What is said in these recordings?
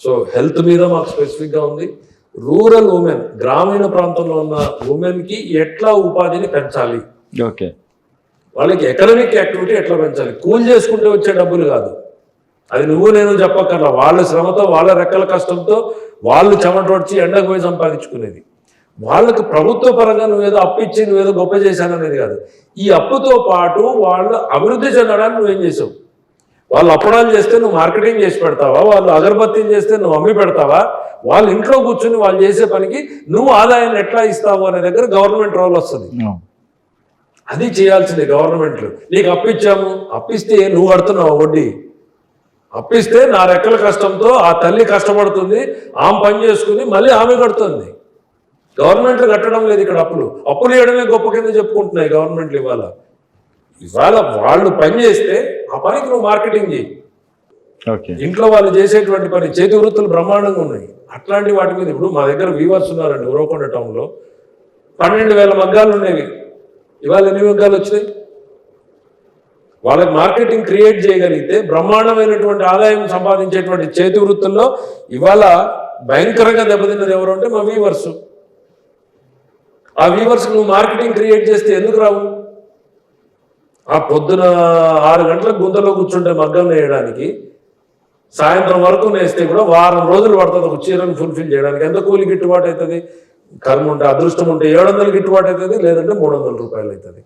So health మీద మాకు స్పెసిఫిక్గా ఉంది. రూరల్ ఉమెన్ గ్రామీణ ప్రాంతంలో ఉన్న ఉమెన్కి ఎట్లా ఉపాధిని పెంచాలి? ఓకే. వాళ్ళకి ఎకనామిక్ యాక్టివిటీ ఎట్లా పెంచాలి? కూలి చేసుకుంటే వచ్చే డబ్బులు కాదు. అది నువ్వు నేను చెప్పక్కర్లా. వాళ్ళ శ్రమతో వాళ్ళ రెక్కల కష్టంతో వాళ్ళు చెమటొడ్చి ఎండకు పోయి సంపాదించుకునేది. వాళ్ళకి ప్రభుత్వ పరంగా నువ్వేదో అప్పు ఇచ్చి నువ్వేదో గొప్ప చేశాననేది కాదు. ఈ అప్పుతో పాటు వాళ్ళు అభివృద్ధి చెందడానికి నువ్వేం చేసావు? వాళ్ళు అప్పడాలు చేస్తే నువ్వు మార్కెటింగ్ చేసి పెడతావా? వాళ్ళు అగరబత్తీలు చేస్తే నువ్వు అమ్మి పెడతావా? వాళ్ళ ఇంట్లో కూర్చుని వాళ్ళు చేసే పనికి నువ్వు ఆదాయాన్ని ఎట్లా ఇస్తావు అనే దగ్గర గవర్నమెంట్ రోల్ వస్తుంది. అది చేయాల్సింది గవర్నమెంట్లు నీకు అప్పిచ్చాము. అప్పిస్తే నువ్వు కడుతున్నావు వడ్డీ? అప్పిస్తే నా రెక్కల కష్టంతో ఆ తల్లి కష్టపడుతుంది ఆమె పని చేసుకుని మళ్ళీ ఆమె కడుతుంది. గవర్నమెంట్లు కట్టడం లేదు ఇక్కడ అప్పులు. అప్పులు ఇవ్వడమే గొప్ప కింద చెప్పుకుంటున్నాయి గవర్నమెంట్లు ఇవాళ. ఇవాళ వాళ్ళు పని చేస్తే ఆ పనికి నువ్వు మార్కెటింగ్ చేయి. ఇంట్లో వాళ్ళు చేసేటువంటి పని చేతి వృత్తులు బ్రహ్మాండంగా ఉన్నాయి. అట్లాంటి వాటి మీద ఇప్పుడు మా దగ్గర వీవర్స్ ఉన్నారండి ఉరవకొండ టౌన్లో. పన్నెండు వేల మగ్గాలు ఉండేవి. ఇవాళ ఎన్ని మగ్గాలు వచ్చినాయి? వాళ్ళకి మార్కెటింగ్ క్రియేట్ చేయగలిగితే బ్రహ్మాండమైనటువంటి ఆదాయం సంపాదించేటువంటి చేతి వృత్తుల్లో ఇవాళ భయంకరంగా దెబ్బతిన్నది ఎవరు అంటే మా వీవర్స్. ఆ వీవర్స్ నువ్వు మార్కెటింగ్ క్రియేట్ చేస్తే ఎందుకు రావు? ఆ పొద్దున ఆరు గంటలకు గుంతలో కూర్చుంటే మగ్గం నేయడానికి సాయంత్రం వరకు నేస్తే కూడా వారం రోజులు పడుతుంది ఒక చీరను ఫుల్ఫిల్ చేయడానికి. ఎంత కూలి గిట్టుబాటు అవుతుంది? కర్మ ఉంటే అదృష్టం ఉంటే ఏడు వందలు గిట్టుబాటు అవుతుంది లేదంటే మూడు వందల రూపాయలు అవుతుంది.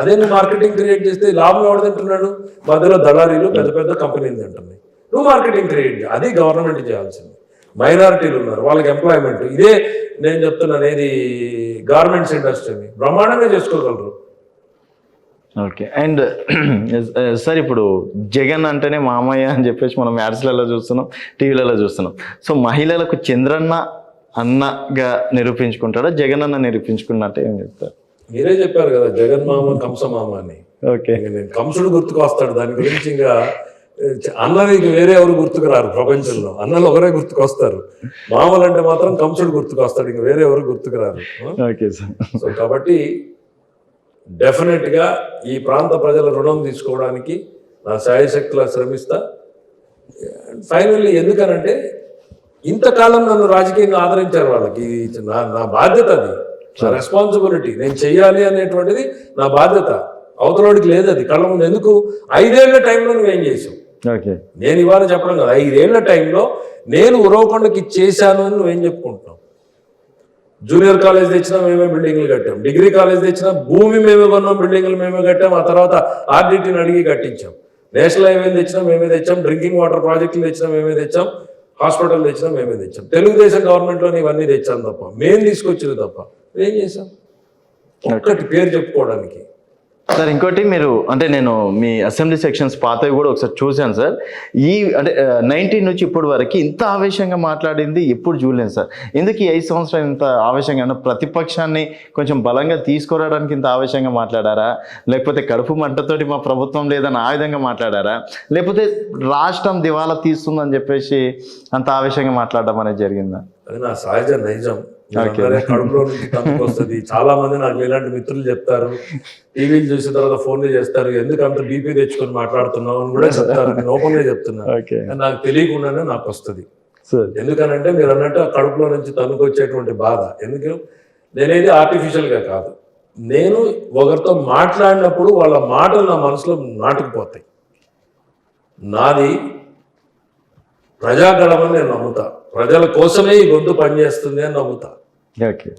అదే నువ్వు మార్కెటింగ్ క్రియేట్ చేస్తే లాభం ఎవడు తింటున్నాడు? మధ్యలో దళారీలు పెద్ద పెద్ద కంపెనీలు తింటున్నాయి. నువ్వు మార్కెటింగ్ క్రియేట్ అది గవర్నమెంట్ చేయాల్సింది. మైనారిటీలు ఉన్నారు వాళ్ళకి ఎంప్లాయ్మెంట్ ఇదే నేను చెప్తున్నాను ఏది గార్మెంట్స్ ఇండస్ట్రీని బ్రహ్మాండంగా చేసుకోగలరు. ఓకే. అండ్ సార్ ఇప్పుడు జగన్ అంటేనే మామయ్య అని చెప్పేసి మనం యాడ్స్లలో చూస్తున్నాం టీవీలలో చూస్తున్నాం. సో మహిళలకు చంద్రన్న అన్నగా నిరూపించుకుంటాడా జగన్ అన్న నిరూపించుకున్నట్టే ఏం చెప్తారు? మీరే చెప్పారు కదా జగన్ మామ కంస మామ అని. ఓకే. నేను కంసుడు గుర్తుకు వస్తాడు దాని గురించి ఇంకా అన్నది వేరే ఎవరు గుర్తుకు రారు ప్రపంచంలో. అన్నలు ఒకరే గుర్తుకు వస్తారు మామూలు అంటే మాత్రం కంసుడు గుర్తుకు వస్తాడు ఇంక వేరే ఎవరు గుర్తుకు రారు ఓకే సార్. సో కాబట్టి డెఫినెట్గా ఈ ప్రాంత ప్రజల రుణం తీసుకోవడానికి నా శాయశక్తిలా శ్రమిస్తా. ఫైనల్లీ ఎందుకనంటే ఇంతకాలం నన్ను రాజకీయంగా ఆదరించారు వాళ్ళకి. ఇది నా నా బాధ్యత అది. నా రెస్పాన్సిబిలిటీ నేను చెయ్యాలి అనేటువంటిది నా బాధ్యత. అవతలోడికి లేదు అది. కళ్ళ ముందు ఎందుకు? ఐదేళ్ళ టైంలో నువ్వేం చేసావు? నేను ఇవాళ చెప్పడం కదా. ఐదేళ్ళ టైంలో నేను ఉరవకొండకి చేశాను అని నువ్వేం చెప్పుకుంటున్నావు? జూనియర్ కాలేజ్ తెచ్చినా మేమే బిల్డింగ్లు కట్టాం. డిగ్రీ కాలేజ్ తెచ్చినా భూమి మేమే కొన్నాం బిల్డింగ్లు మేమే కట్టాం. ఆ తర్వాత ఆర్డిటీని అడిగి కట్టించాం. నేషనల్ హైవేలు తెచ్చినా మేమే తెచ్చాం. డ్రింకింగ్ వాటర్ ప్రాజెక్టులు తెచ్చినా మేమే తెచ్చాం. హాస్పిటల్ తెచ్చినా మేమే తెచ్చాం. తెలుగుదేశం గవర్నమెంట్లోని ఇవన్నీ తెచ్చాం తప్ప మేం తీసుకొచ్చింది తప్ప ఏం చేసాం ఒక్కటి పేరు చెప్పుకోవడానికి. సార్ ఇంకోటి మీరు అంటే నేను మీ అసెంబ్లీ సెక్షన్స్ పాతవి కూడా ఒకసారి చూశాను సార్. ఈ అంటే నైన్టీన్ నుంచి ఇప్పటి వరకు ఇంత ఆవేశంగా మాట్లాడింది ఎప్పుడు చూడలేదు సార్. ఎందుకు ఈ ఐదు సంవత్సరాలు ఇంత ఆవేశంగా ప్రతిపక్షాన్ని కొంచెం బలంగా తీసుకురావడానికి ఇంత ఆవేశంగా మాట్లాడారా? లేకపోతే కడుపు మంటతోటి మా ప్రభుత్వం లేదని ఆ విధంగా మాట్లాడారా? లేకపోతే రాష్ట్రం దివాలా తీస్తుందని చెప్పేసి అంత ఆవేశంగా మాట్లాడడం అనేది జరిగిందా? అది నా సహజ నైజం. కడుపులో నుంచి తనకు వస్తుంది. చాలా మంది నాకు ఇలాంటి మిత్రులు చెప్తారు. టీవీలు చూసిన తర్వాత ఫోన్లు చేస్తారు. ఎందుకు అంత బీపీ తెచ్చుకొని మాట్లాడుతున్నావు అని కూడా చెప్తారు. నేను ఓపెన్గా చెప్తున్నా నాకు తెలియకుండానే నాకు వస్తుంది. ఎందుకనంటే మీరు అన్నట్టు ఆ కడుపులో నుంచి తనకు వచ్చేటువంటి బాధ. ఎందుకు? నేనేది ఆర్టిఫిషియల్గా కాదు. నేను ఒకరితో మాట్లాడినప్పుడు వాళ్ళ మాటలు నా మనసులో నాటుకుపోతాయి. నాది ప్రజాగళమని నేను నమ్ముతా. ప్రజల కోసమే ఈ గొంతు పనిచేస్తుంది అని నమ్ముతా. ఓకే.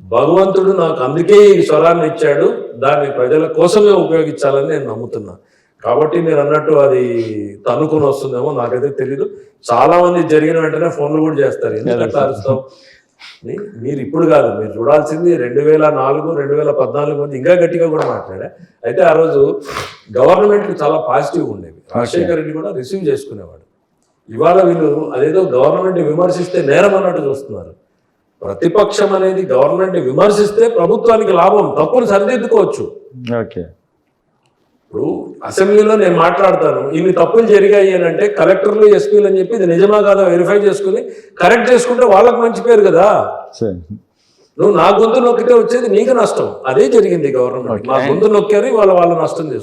భగవంతుడు నాకు అందుకే ఈ స్వరాన్ని ఇచ్చాడు దాన్ని ప్రజల కోసమే ఉపయోగించాలని నేను నమ్ముతున్నా. కాబట్టి మీరు అన్నట్టు అది తనుకుని వస్తుందేమో నాకైతే తెలీదు. చాలా మంది జరిగిన వెంటనే ఫోన్లు కూడా చేస్తారు. ఎందుకు అట్లా అరుస్తావు? అని మీరు ఇప్పుడు కాదు మీరు చూడాల్సింది రెండు వేల నాలుగు రెండు వేల పద్నాలుగు మంది ఇంకా గట్టిగా కూడా మాట్లాడా. అయితే ఆ రోజు గవర్నమెంట్ చాలా పాజిటివ్ ఉండేవి. రాజశేఖర రెడ్డి కూడా రిసీవ్ చేసుకునేవాడు. ఇవాళ వీళ్ళు అదేదో గవర్నమెంట్ విమర్శిస్తే నేరం అన్నట్టు చూస్తున్నారు. ప్రతిపక్షం అనేది గవర్నమెంట్ విమర్శిస్తే ప్రభుత్వానికి లాభం తప్పుని సరిదిద్దుకోవచ్చు. ఇప్పుడు అసెంబ్లీలో నేను మాట్లాడతాను ఇన్ని తప్పులు జరిగాయి అని అంటే కలెక్టర్లు ఎస్పీలు అని చెప్పి ఇది నిజమా కాదా వెరిఫై చేసుకుని కరెక్ట్ చేసుకుంటే వాళ్ళకి మంచి పేరు కదా. నువ్వు నా గొంతు నొక్కితే వచ్చేది నీకు నష్టం. అదే జరిగింది గవర్నమెంట్ మా గొంతు నొక్కారు వాళ్ళ వాళ్ళ నష్టం చేసుకున్నారు